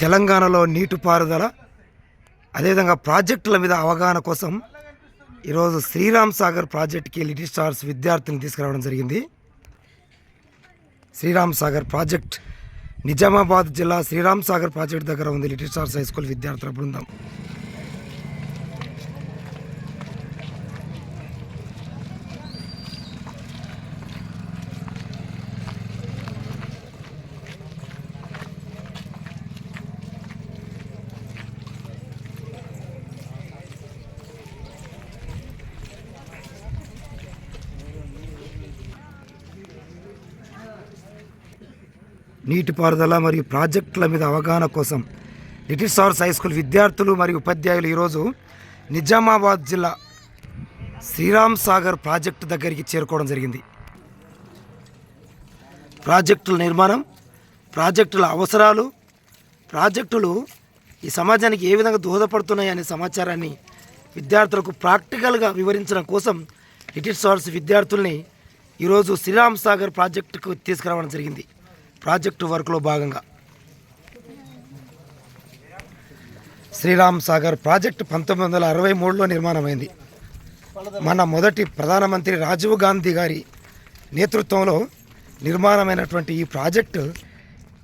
తెలంగాణలో నీటిపారుదల అదేవిధంగా ప్రాజెక్టుల మీద అవగాహన కోసం ఈరోజు శ్రీరామ్ సాగర్ ప్రాజెక్ట్కి లిటిల్ స్టార్స్ విద్యార్థులను తీసుకురావడం జరిగింది. శ్రీరామ్ సాగర్ ప్రాజెక్ట్ నిజామాబాద్ జిల్లా శ్రీరామ్ సాగర్ ప్రాజెక్ట్ దగ్గర ఉంది లిటిల్ స్టార్స్ హై స్కూల్ విద్యార్థుల బృందం. నీటిపారుదల మరియు ప్రాజెక్టుల మీద అవగాహన కోసం లిటిల్ స్టార్స్ హై స్కూల్ విద్యార్థులు మరియు ఉపాధ్యాయులు ఈరోజు నిజామాబాద్ జిల్లా శ్రీరామ్ సాగర్ ప్రాజెక్టు దగ్గరికి చేరుకోవడం జరిగింది. ప్రాజెక్టుల నిర్మాణం ప్రాజెక్టుల అవసరాలు ప్రాజెక్టులు ఈ సమాజానికి ఏ విధంగా దోహదపడుతున్నాయి అనే సమాచారాన్ని విద్యార్థులకు ప్రాక్టికల్గా వివరించడం కోసం లిటిల్ స్టార్స్ విద్యార్థుల్ని ఈరోజు శ్రీరామ్ సాగర్ ప్రాజెక్టుకు తీసుకురావడం జరిగింది. ప్రాజెక్టు వర్క్లో భాగంగా. శ్రీరామ్ సాగర్ ప్రాజెక్టు పంతొమ్మిది వందల అరవై మూడులో నిర్మాణమైంది. మన మొదటి ప్రధానమంత్రి రాజీవ్ గాంధీ గారి నేతృత్వంలో నిర్మాణమైనటువంటి ఈ ప్రాజెక్టు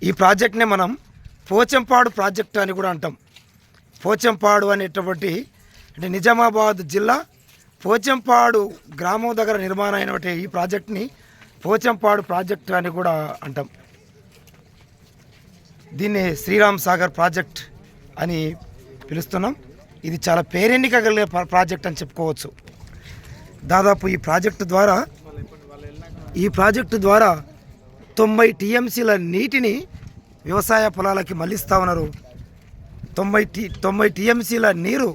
ఈ ప్రాజెక్ట్నే మనం పోచంపాడు ప్రాజెక్టు అని కూడా అంటాం. పోచంపాడు అనేటువంటి అంటే నిజామాబాద్ జిల్లా పోచంపాడు గ్రామం దగ్గర నిర్మాణం అయినటువంటి ఈ ప్రాజెక్ట్ని పోచంపాడు ప్రాజెక్టు అని కూడా అంటాం. దీన్ని శ్రీరామ్ సాగర్ ప్రాజెక్ట్ అని పిలుస్తున్నాం. ఇది చాలా పేరెన్నిక కలిగే ప్రాజెక్ట్ అని చెప్పుకోవచ్చు. దాదాపు ఈ ప్రాజెక్టు ద్వారా ఈ ప్రాజెక్టు ద్వారా తొంభై టీఎంసీల నీటిని వ్యవసాయ పొలాలకి మళ్ళిస్తా ఉన్నారు. తొంభై టీ తొంభై టీఎంసీల నీరు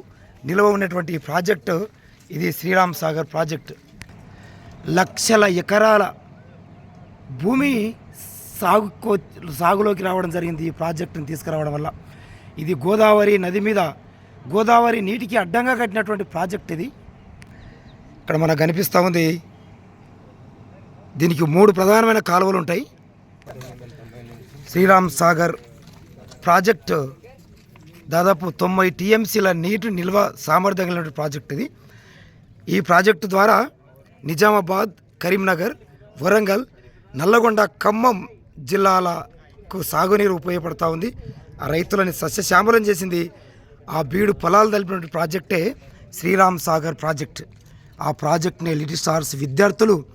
నిల్వ ఉన్నటువంటి ఈ ప్రాజెక్టు ఇది శ్రీరామ్ సాగర్ ప్రాజెక్టు. లక్షల ఎకరాల భూమి సాగుకో సాగులోకి రావడం జరిగింది ఈ ప్రాజెక్టును తీసుకురావడం వల్ల. ఇది గోదావరి నది మీద గోదావరి నీటికి అడ్డంగా కట్టినటువంటి ప్రాజెక్ట్ ఇది. ఇక్కడ మనకు కనిపిస్తూ ఉంది దీనికి మూడు ప్రధానమైన కాలువలు ఉంటాయి. శ్రీరామ్ సాగర్ ప్రాజెక్టు దాదాపు తొంభై టీఎంసీల నీటి నిల్వ సామర్థ్యం కలిగిన ప్రాజెక్ట్ ఇది. ఈ ప్రాజెక్టు ద్వారా నిజామాబాద్ కరీంనగర్ వరంగల్ నల్లగొండ ఖమ్మం జిల్లాలకు సాగునీరు ఉపయోగపడతా ఉంది. ఆ రైతులని సస్యశ్యామలం చేసింది. ఆ బీడు పొలాలు తెలిపినటువంటి ప్రాజెక్టే శ్రీరామ్ సాగర్ ప్రాజెక్ట్. ఆ ప్రాజెక్ట్ని లిటిల్ స్టార్స్ విద్యార్థులు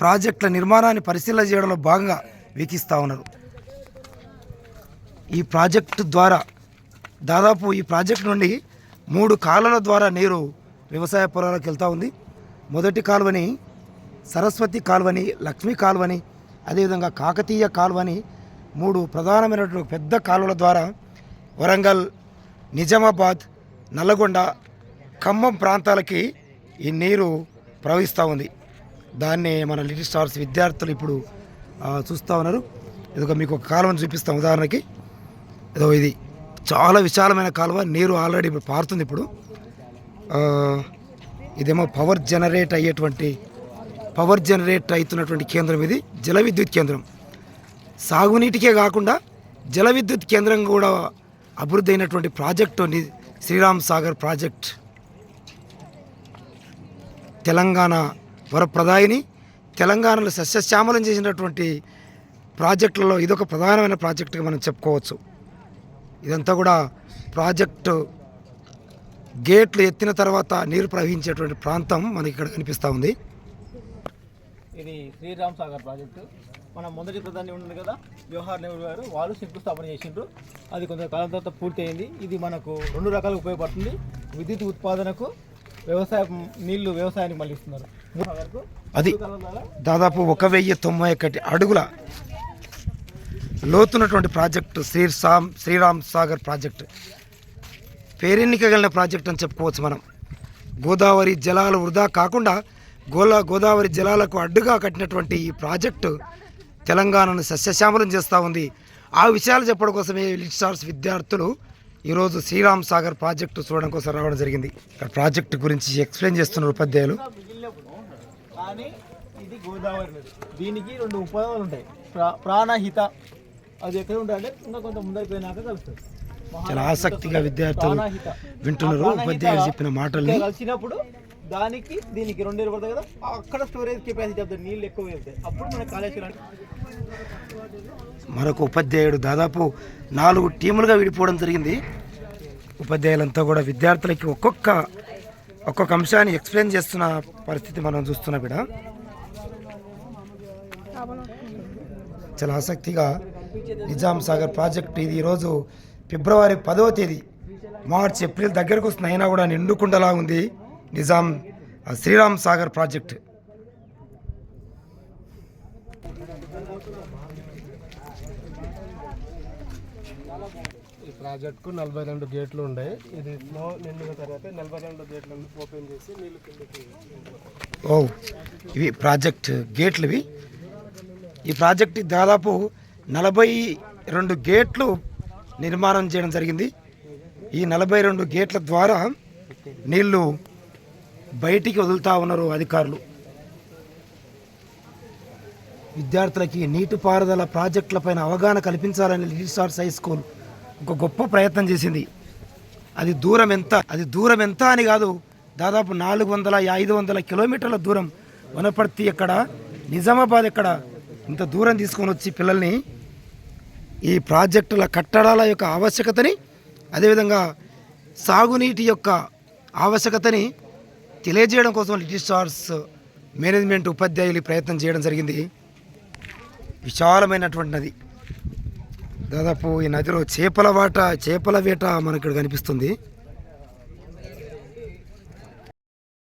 ప్రాజెక్టుల నిర్మాణాన్ని పరిశీలన చేయడంలో భాగంగా వీక్షిస్తూ ఉన్నారు. ఈ ప్రాజెక్టు ద్వారా దాదాపు ఈ ప్రాజెక్టు నుండి మూడు కాలువల ద్వారా నీరు వ్యవసాయ పొలాలకు వెళ్తూ ఉంది. మొదటి కాలువని సరస్వతి కాలువని లక్ష్మీ కాలువని అదేవిధంగా కాకతీయ కాలువని మూడు ప్రధానమైనటువంటి పెద్ద కాలువల ద్వారా వరంగల్ నిజామాబాద్ నల్లగొండ ఖమ్మం ప్రాంతాలకి ఈ నీరు ప్రవహిస్తూ ఉంది. దాన్ని మన లిటిల్ స్టార్స్ విద్యార్థులు ఇప్పుడు చూస్తూ ఉన్నారు. ఇదిగో మీకు ఒక కాలువను చూపిస్తాం ఉదాహరణకి. ఇదో ఇది. చాలా విశాలమైన కాలువ. నీరు ఆల్రెడీ ఇప్పుడు పారుతుంది ఇప్పుడు. ఇదేమో పవర్ జనరేట్ అయ్యేటువంటి పవర్ జనరేట్ అవుతున్నటువంటి కేంద్రం ఇది జల విద్యుత్ కేంద్రం. సాగునీటికే కాకుండా జల విద్యుత్ కేంద్రం కూడా అభివృద్ధి అయినటువంటి ప్రాజెక్టు శ్రీరామ్ సాగర్ ప్రాజెక్ట్. తెలంగాణ వరప్రదాయిని తెలంగాణలో సస్యశ్యామలం చేసినటువంటి ప్రాజెక్టులలో ఇదొక ప్రధానమైన ప్రాజెక్టుగా మనం చెప్పుకోవచ్చు. ఇదంతా కూడా ప్రాజెక్టు గేట్లు ఎత్తిన తర్వాత నీరు ప్రవహించేటువంటి ప్రాంతం మనకి ఇక్కడ కనిపిస్తూ ఉంది. ఇది శ్రీరామ్ సాగర్ ప్రాజెక్టు. మన మొదటి ప్రధాని ఉంది కదా జవహర్ నెహ్రూ గారు. వాళ్ళు శంకుస్థాపన చేసిండ్రు. అది కొంత కాలం తర్వాత పూర్తి అయింది ఇది మనకు రెండు రకాలుగా ఉపయోగపడుతుంది. విద్యుత్ ఉత్పాదనకు వ్యవసాయం నీళ్ళు వ్యవసాయానికి మళ్ళిస్తున్నారు. అది దాదాపు ఒక వెయ్యి తొంభై ఒకటి అడుగుల లోతున్నటువంటి ప్రాజెక్టు శ్రీరామ్ శ్రీరామ్ సాగర్ ప్రాజెక్టు. పేరెన్నిక కలిగిన ప్రాజెక్ట్ అని చెప్పుకోవచ్చు మనం. గోదావరి జలాలు వృధా కాకుండా గోలా గోదావరి జలాలకు అడ్డుగా కట్టినటువంటి ఈ ప్రాజెక్టు తెలంగాణను సస్యశ్యామలం చేస్తూ ఉంది. ఆ విషయాలు చెప్పడం కోసమే లిట్ స్టార్స్ విద్యార్థులు ఈరోజు శ్రీరామ్ సాగర్ ప్రాజెక్టు చూడడం కోసం రావడం జరిగింది. ఇక్కడ ప్రాజెక్టు గురించి ఎక్స్ప్లెయిన్ చేస్తున్నారు ఉపాధ్యాయులు. కానీ ఇది గోదావరి నది దీనికి రెండు ఉపయోగాలు ఉంటాయి. ప్రా ప్రాణహిత అది ఎక్కడ ఉంటాయంటే ఇంకా కొంత ముందరికి పోయినాక కలుస్తుంది. చాలా ఆసక్తిగా విద్యార్థులు. వింటున్నారు. ఉపాధ్యాయుడు చెప్పిన మాటల్ని. కలిసినప్పుడు దానికి దీనికి రెండు ఇరవై కదా అక్కడ స్టోరేజ్ కెపాసిటీ అవుతుంది నీళ్ళు ఎక్కువ వెళ్తాయి అప్పుడు మన కాళేశ్వరం మరొక ఉపాధ్యాయుడు దాదాపు నాలుగు టీములుగా విడిపోవడం జరిగింది. ఉపాధ్యాయులంతా కూడా విద్యార్థులకి ఒక్కొక్క ఒక్కొక్క అంశాన్ని ఎక్స్ప్లెయిన్ చేస్తున్న పరిస్థితి మనం చూస్తున్నాం ఇక్కడ చాలా ఆసక్తిగా నిజాం సాగర్ ప్రాజెక్ట్ ఇది ఈరోజు ఫిబ్రవరి పదవ తేదీ. మార్చ్ ఏప్రిల్ దగ్గరకు వస్తుంది అయినా కూడా నిండుకుండలా ఉంది నిజాం శ్రీరామ్ సాగర్ ప్రాజెక్ట్. ఈ ప్రాజెక్ట్కు నలభై రెండు గేట్లు ఉన్నాయి. ఇది స్నో నిండిన తర్వాత నలభై రెండు గేట్లు ఓపెన్ చేసి నీళ్ళు కిందకి ఓ ఇవి ప్రాజెక్ట్ గేట్లు ఇవి. ఈ ప్రాజెక్ట్ దాదాపు నలభై రెండు గేట్లు నిర్మాణం చేయడం జరిగింది. ఈ నలభై రెండు గేట్ల ద్వారా నీళ్ళు బయటికి వదులుతా ఉన్నారు అధికారులు. విద్యార్థులకి నీటిపారుదల ప్రాజెక్టులపైన అవగాహన కల్పించాలని లిటిల్ హై స్కూల్ ఒక గొప్ప ప్రయత్నం చేసింది. అది దూరం ఎంత అది దూరం ఎంత అని కాదు దాదాపు నాలుగు వందల ఐదు వందల కిలోమీటర్ల దూరం వనపర్తి ఎక్కడ నిజామాబాద్ ఎక్కడ ఇంత దూరం తీసుకొని వచ్చి పిల్లల్ని ఈ ప్రాజెక్టుల కట్టడాల యొక్క ఆవశ్యకతని అదేవిధంగా సాగునీటి యొక్క ఆవశ్యకతని తెలియజేయడం కోసం లిటిల్ మేనేజ్మెంట్ ఉపాధ్యాయులు ప్రయత్నం చేయడం జరిగింది. విశాలమైనటువంటి నది. దాదాపు ఈ నదిలో చేపల వాట చేపల వేట మనకి ఇక్కడ కనిపిస్తుంది.